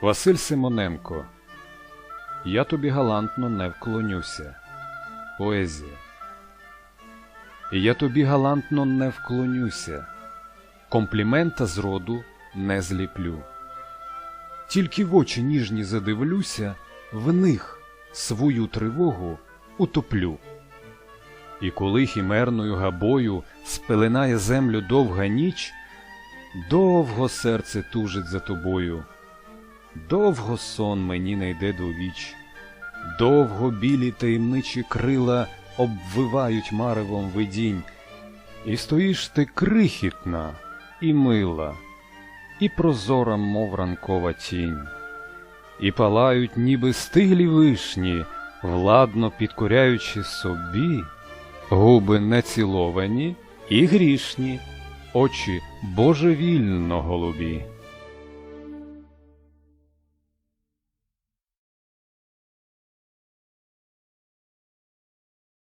Василь Симоненко. Я тобі галантно не вклонюся. Поезія. Я тобі галантно не вклонюся. Комплімента зроду не зліплю. Тільки в очі ніжні задивлюся, в них свою тривогу утоплю. І коли хімерною габою спеленає землю довга ніч, довго серце тужить за тобою, довго сон мені не йде до віч, довго білі таємничі крила обвивають маревом видінь, і стоїш ти крихітна і мила, і прозора, мов ранкова тінь, і палають, ніби стиглі вишні, владно підкоряючи собі, губи неціловані і грішні, очі божевільно голубі.